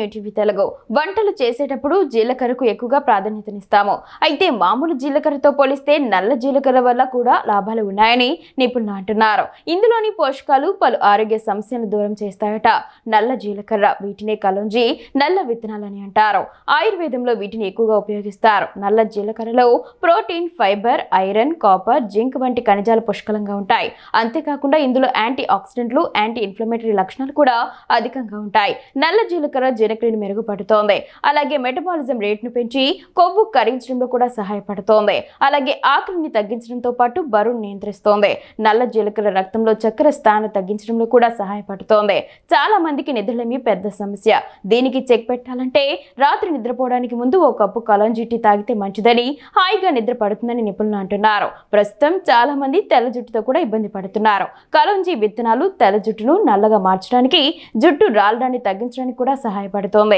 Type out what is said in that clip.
UTV Telugu. వంటలు చేసేటప్పుడు జీలకర్రకు ఎక్కువగా ప్రాధాన్యతనిస్తాము. అయితే మామూలు జీలకర్రతో పోలిస్తే నల్ల జీలకర్ర వల్ల కూడా లాభాలు ఉన్నాయని నిపుణులు అంటున్నారు. ఇందులోని పోషకాలు పలు ఆరోగ్య సమస్యలను దూరం చేస్తాయట. నల్ల జీలకర్ర వీటినే కలుంజి నల్ల విత్తనాలని అంటారు. ఆయుర్వేదంలో వీటిని ఎక్కువగా ఉపయోగిస్తారు. నల్ల జీలకర్రలో protein fibre iron copper zinc వంటి ఖనిజాలు పుష్కలంగా ఉంటాయి. అంతేకాకుండా ఇందులో యాంటీ ఆక్సిడెంట్లు యాంటీ ఇన్ఫ్లమేటరీ లక్షణాలు కూడా అధికంగా ఉంటాయి. నల్ల జీలకర్ర జీర్ణక్రియను మెరుగుపడుతోంది. అలాగే మెటబాలిజం రేట్ను పెంచి కొవ్వు కరిగించడంలో కూడా సహాయపడుతోంది. అలాగే ఆకలిని తగ్గించడంతో పాటు బరువును నియంత్రిస్తోంది. నల్ల జీలకర్ర రక్తంలో చక్కెర స్థానం తగ్గించడంలో కూడా సహాయపడుతోంది. చాలా మందికి నిద్రలేమి పెద్ద సమస్య. దీనికి చెక్ పెట్టాలంటే రాత్రి నిద్రపోవడానికి ముందు ఓ కప్పు కలంజీ టీ తాగితే మంచిదని హాయిగా నిద్ర పడుతుందని నిపుణులు అంటున్నారు. ప్రస్తుతం చాలా మంది తెల్ల జుట్టుతో కూడా ఇబ్బంది పడుతున్నారు. కలంజీ విత్తనాలు తెల్ల జుట్టును నల్లగా మార్చడానికి జుట్టు రాలడాన్ని తగ్గించడానికి కూడా సహాయపడుతుంది. പഠിത്തവും